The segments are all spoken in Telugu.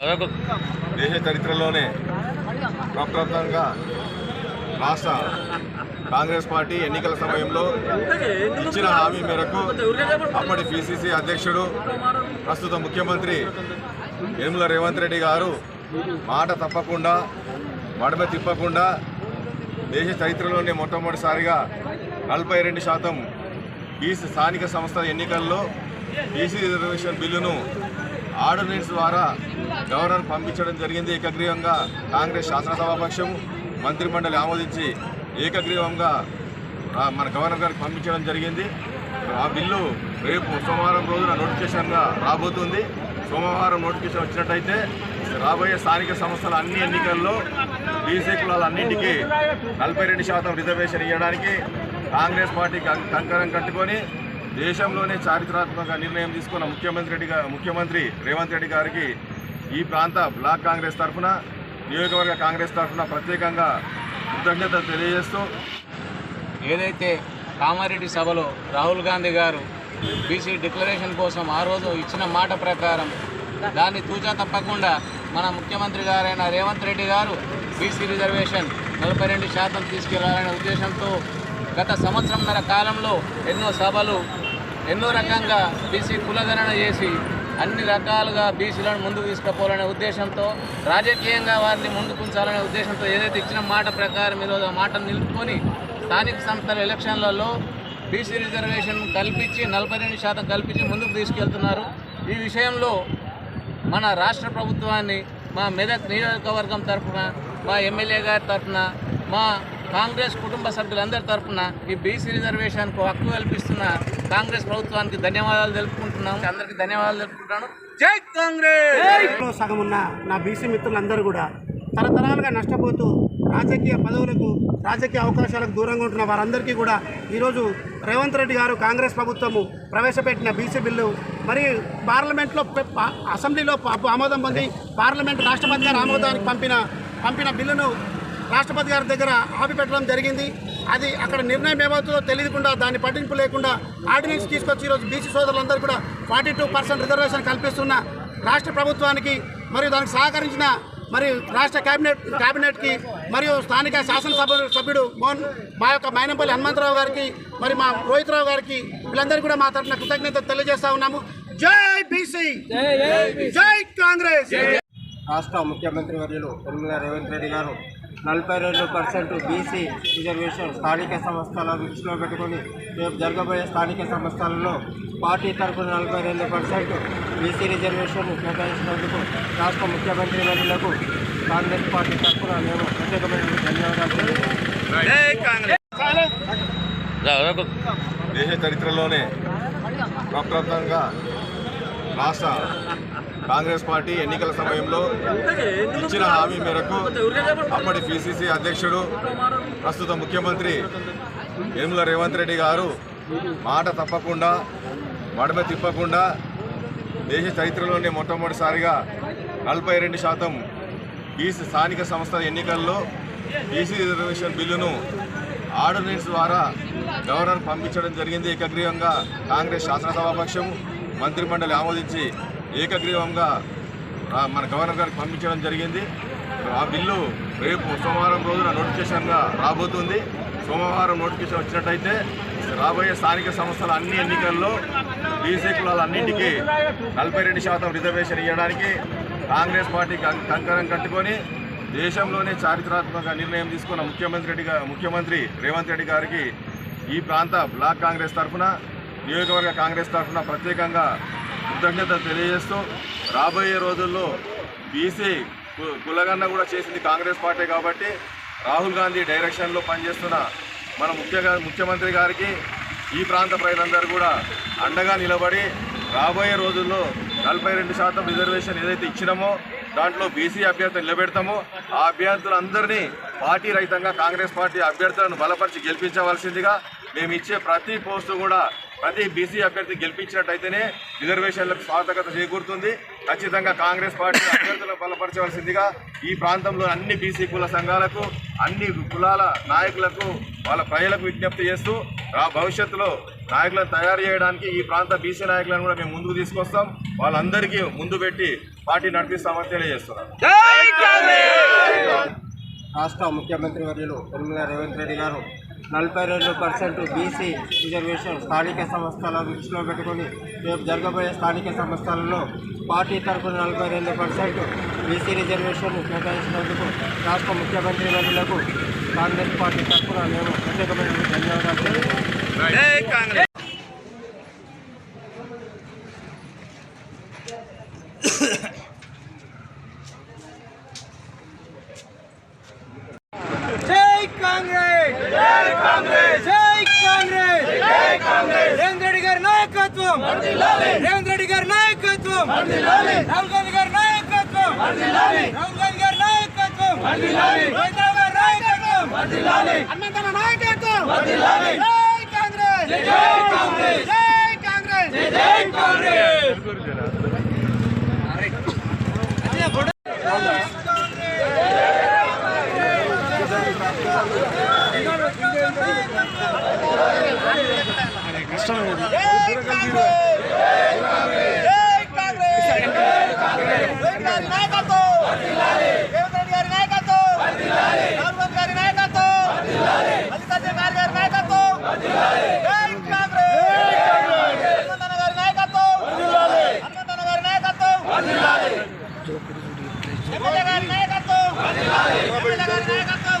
దేశ చరిత్రలోనే ప్రప్రథంగా రాష్ట్ర కాంగ్రెస్ పార్టీ ఎన్నికల సమయంలో ఇచ్చిన హామీ మేరకు అప్పటి పిసిసి అధ్యక్షుడు ప్రస్తుత ముఖ్యమంత్రి యనుమల రేవంత్ రెడ్డి గారు మాట తప్పకుండా మడమ తిప్పకుండా దేశ చరిత్రలోనే మొట్టమొదటిసారిగా నలభై రెండు శాతం ఈసీ స్థానిక సంస్థల ఎన్నికల్లో ఈసీ రిజర్వేషన్ బిల్లును ఆర్డినెన్స్ ద్వారా గవర్నర్ పంపించడం జరిగింది ఏకగ్రీవంగా. కాంగ్రెస్ శాసనసభాపక్షం మంత్రిమండలి ఆమోదించి ఏకగ్రీవంగా మన గవర్నర్ గారికి పంపించడం జరిగింది. ఆ బిల్లు రేపు సోమవారం రోజున నోటిఫికేషన్గా రాబోతుంది. సోమవారం నోటిఫికేషన్ వచ్చినట్టయితే రాబోయే స్థానిక సంస్థల అన్ని ఎన్నికల్లో బీసీ కులాలన్నింటికీ నలభై రెండు శాతం రిజర్వేషన్ ఇవ్వడానికి కాంగ్రెస్ పార్టీ కం- కంకణం కట్టుకొని దేశంలోనే చారిత్రాత్మక నిర్ణయం తీసుకున్న ముఖ్యమంత్రి రెడ్డి ముఖ్యమంత్రి రేవంత్ రెడ్డి గారికి ఈ ప్రాంత బ్లాక్ కాంగ్రెస్ తరఫున నియోజకవర్గ కాంగ్రెస్ తరఫున ప్రత్యేకంగా కృతజ్ఞత తెలియజేస్తూ ఏదైతే కామారెడ్డి సభలో రాహుల్ గాంధీ గారు బీసీ డిక్లరేషన్ కోసం ఆ రోజు ఇచ్చిన మాట ప్రకారం దాన్ని తూచా తప్పకుండా మన ముఖ్యమంత్రి గారైన రేవంత్ రెడ్డి గారు బీసీ రిజర్వేషన్ నలభై రెండు శాతం తీసుకెళ్ళాలనే ఉద్దేశంతో గత సంవత్సరంన్నర కాలంలో ఎన్నో సభలు ఎన్నో రకంగా బీసీ కులగణన చేసి అన్ని రకాలుగా బీసీలను ముందుకు తీసుకుపోవాలనే ఉద్దేశంతో రాజకీయంగా వారిని ముందుకు ఉంచాలనే ఉద్దేశంతో ఏదైతే ఇచ్చిన మాట ప్రకారం ఈరోజు ఆ మాటను నిలుపుకొని స్థానిక సంస్థల ఎలక్షన్లలో బీసీ రిజర్వేషన్ కల్పించి నలభై రెండు శాతం కల్పించి ముందుకు తీసుకెళ్తున్నారు. ఈ విషయంలో మన రాష్ట్ర ప్రభుత్వాన్ని మా మెదక్ నియోజకవర్గం తరఫున మా ఎమ్మెల్యే గారి తరఫున మా కాంగ్రెస్ కుటుంబ సభ్యులందరి తరఫున ఈ బీసీ రిజర్వేషన్కు హక్కు కల్పిస్తున్న కాంగ్రెస్ ప్రభుత్వానికి ధన్యవాదాలు తెలుపుకుంటున్నాము అందరికీ ధన్యవాదాలు తెలుపుకుంటున్నాను. జై కాంగ్రెస్! సగం ఉన్న నా బీసీ మిత్రులందరూ కూడా తరతరాలుగా నష్టపోతూ రాజకీయ పదవులకు రాజకీయ అవకాశాలకు దూరంగా ఉంటున్న వారందరికీ కూడా ఈరోజు రేవంత్ రెడ్డి గారు కాంగ్రెస్ ప్రభుత్వము ప్రవేశపెట్టిన బీసీ బిల్లు. మరి పార్లమెంట్లో అసెంబ్లీలో ఆమోదం పొంది పార్లమెంట్ రాష్ట్రపతి గారు ఆమోదానికి పంపిన పంపిన బిల్లును రాష్ట్రపతి గారి దగ్గర ఆపిపెట్టడం జరిగింది. అది అక్కడ నిర్ణయం ఏమవుతుందో తెలియకుండా దాన్ని పట్టింపు లేకుండా ఆర్డినెన్స్ తీసుకొచ్చి ఈరోజు బీసీ సోదరులందరూ కూడా ఫార్టీ టూ పర్సెంట్ రిజర్వేషన్ కల్పిస్తున్న రాష్ట్ర ప్రభుత్వానికి మరియు దానికి సహకరించిన మరి రాష్ట్ర కేబినెట్ కేబినెట్కి మరియు స్థానిక శాసనసభ సభ్యుడు మోహన్ మా యొక్క మైనంపల్లి హనుమంతరావు గారికి మరి మా రోహిత్రావు గారికి వీళ్ళందరికీ కూడా మా తరఫున కృతజ్ఞత తెలియజేస్తా ఉన్నాము. జై బీసీ! జై కాంగ్రెస్! రాష్ట్ర ముఖ్యమంత్రి వర్యులు యనమల రేవంత్ రెడ్డి గారు నలభై రెండు పర్సెంట్ బీసీ రిజర్వేషన్ స్థానిక సంస్థల దృష్టిలో పెట్టుకొని రేపు జరగబోయే స్థానిక సంస్థలలో పార్టీ తరఫున నలభై రెండు పర్సెంట్ బీసీ రిజర్వేషన్ కేటాయించినందుకు రాష్ట్ర ముఖ్యమంత్రి వర్యులకు కాంగ్రెస్ పార్టీ తరఫున మేము ప్రత్యేకమైన ధన్యవాదాలు దేశ చరిత్రలోనే ప్రప్రథంగా రాష్ట్ర కాంగ్రెస్ పార్టీ ఎన్నికల సమయంలో ఇచ్చిన హామీ మేరకు అప్పటి పిసిసి అధ్యక్షుడు ప్రస్తుత ముఖ్యమంత్రి యనుమల రేవంత్ రెడ్డి గారు మాట తప్పకుండా మడమ తిప్పకుండా దేశ చరిత్రలోనే మొట్టమొదటిసారిగా నలభై రెండు శాతం బీసీ స్థానిక సంస్థల ఎన్నికల్లో బీసీ రిజర్వేషన్ బిల్లును ఆర్డినెన్స్ ద్వారా గవర్నర్ పంపించడం జరిగింది. ఏకగ్రీవంగా కాంగ్రెస్ శాసనసభాపక్షం మంత్రిమండలి ఆమోదించి ఏకగ్రీవంగా మన గవర్నర్ గారికి పంపించడం జరిగింది. ఆ బిల్లు రేపు సోమవారం రోజున నోటిఫికేషన్గా రాబోతుంది. సోమవారం నోటిఫికేషన్ వచ్చినట్టయితే రాబోయే స్థానిక సంస్థల అన్ని ఎన్నికల్లో బీసీ కులాలన్నింటికీ నలభై రెండు శాతం రిజర్వేషన్ ఇవ్వడానికి కాంగ్రెస్ పార్టీ కం- కంకణం కట్టుకొని దేశంలోనే చారిత్రాత్మక నిర్ణయం తీసుకున్న ముఖ్యమంత్రి రెడ్డి ముఖ్యమంత్రి రేవంత్ రెడ్డి గారికి ఈ ప్రాంత బ్లాక్ కాంగ్రెస్ తరఫున నియోజకవర్గ కాంగ్రెస్ తరఫున ప్రత్యేకంగా కృతజ్ఞతలు తెలియజేస్తూ రాబోయే రోజుల్లో బీసీ కు- కులగన్న కూడా చేసింది కాంగ్రెస్ పార్టీ కాబట్టి రాహుల్ గాంధీ డైరెక్షన్లో పనిచేస్తున్న మన ముఖ్య ముఖ్యమంత్రి గారికి ఈ ప్రాంత ప్రజలందరూ కూడా అండగా నిలబడి రాబోయే రోజుల్లో నలభై రెండు శాతం రిజర్వేషన్ ఏదైతే ఇచ్చినామో దాంట్లో బీసీ అభ్యర్థులు నిలబెడతామో ఆ అభ్యర్థులందరినీ పార్టీ రహితంగా కాంగ్రెస్ పార్టీ అభ్యర్థులను బలపరిచి గెలిపించవలసిందిగా మేము ఇచ్చే ప్రతి పోస్టు కూడా ప్రతి బీసీ అభ్యర్థి గెలిపించినట్టయితేనే రిజర్వేషన్లకు సార్థకత చేకూరుతుంది. ఖచ్చితంగా కాంగ్రెస్ పార్టీ అభ్యర్థులను బలపరచవలసిందిగా ఈ ప్రాంతంలో అన్ని బీసీ కుల సంఘాలకు అన్ని కులాల నాయకులకు వాళ్ళ ప్రజలకు విజ్ఞప్తి చేస్తూ ఆ భవిష్యత్తులో నాయకులను తయారు చేయడానికి ఈ ప్రాంత బీసీ నాయకులను కూడా మేము ముందుకు తీసుకొస్తాం. వాళ్ళందరికీ ముందు పెట్టి పార్టీ నడిపిస్తామని తెలియజేస్తున్నాం రాష్ట్ర ముఖ్యమంత్రి వర్యులు యనమల రేవంత్ రెడ్డి గారు నలభై రెండు పర్సెంట్ బీసీ రిజర్వేషన్ స్థానిక సంస్థల దృష్టిలో పెట్టుకొని రేపు జరగబోయే స్థానిక సంస్థలలో పార్టీ తరఫున నలభై రెండు పర్సెంట్ బీసీ రిజర్వేషన్ కేటాయించినందుకు రాష్ట్ర ముఖ్యమంత్రి వర్యులకు కాంగ్రెస్ పార్టీ తరఫున మేము ప్రత్యేకమైన ధన్యవాదాలు తెలియజేస్తున్నాం. జై కాంగ్రెస్ జై కాంగ్రెస్ జై కాంగ్రెస్ జై కాంగ్రెస్ రేవంత్ రెడ్డి గారి నాయకత్వం రేవంత్ రెడ్డి గారి నాయకత్వం రాహుల్ గాంధీ గారి నాయకత్వం రాహుల్ గాంధీ గారి నాయకత్వం రైతాంగ గారి నాయకత్వం హనుమంతన నాయకత్వం జై కాంగ్రెస్ జై కాంగ్రెస్ జై కాంగ్రెస్ జై కాంగ్రెస్ జై కాంగ్రెస్ రేవంత్ గారి నాయకత్వం రేవంత్ రెడ్డి గారి నాయకత్వం రాహుల్ గాంధీ గారి నాయకత్వం మల్లికార్జున ఖార్గే గారి నాయకత్వం జై కాంగ్రెస్ హనుమంతన్న గారి నాయకత్వం హనుమంతన్న గారి నాయకత్వం ఎమ్మెల్యే గారి నాయకత్వం ఎమ్మెల్యే గారి నాయకత్వం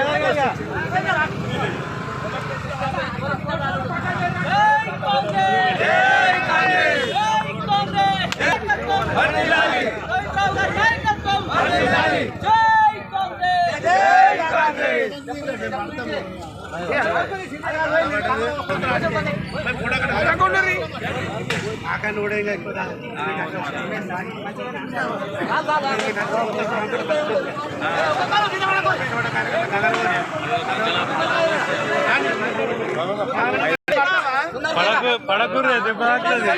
గారి నాయకత్వం జై